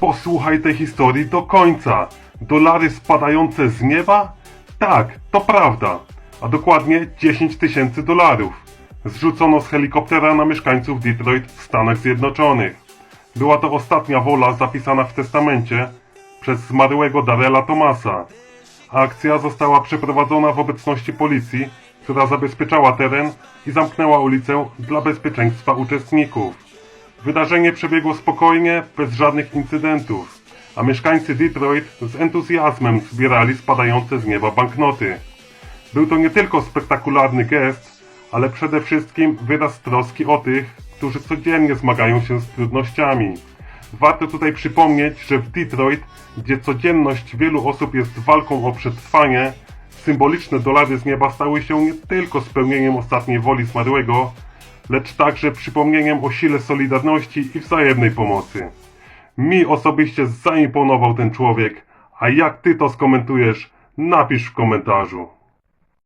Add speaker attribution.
Speaker 1: Posłuchaj tej historii do końca. Dolary spadające z nieba? Tak, to prawda. A dokładnie 10 tysięcy dolarów. Zrzucono z helikoptera na mieszkańców Detroit w Stanach Zjednoczonych. Była to ostatnia wola zapisana w testamencie przez zmarłego Darela Thomasa. Akcja została przeprowadzona w obecności policji, która zabezpieczała teren i zamknęła ulicę dla bezpieczeństwa uczestników. Wydarzenie przebiegło spokojnie, bez żadnych incydentów, a mieszkańcy Detroit z entuzjazmem zbierali spadające z nieba banknoty. Był to nie tylko spektakularny gest, ale przede wszystkim wyraz troski o tych, którzy codziennie zmagają się z trudnościami. Warto tutaj przypomnieć, że w Detroit, gdzie codzienność wielu osób jest walką o przetrwanie, symboliczne dolary z nieba stały się nie tylko spełnieniem ostatniej woli zmarłego, lecz także przypomnieniem o sile solidarności i wzajemnej pomocy. Mi osobiście zaimponował ten człowiek, a jak ty to skomentujesz, napisz w komentarzu.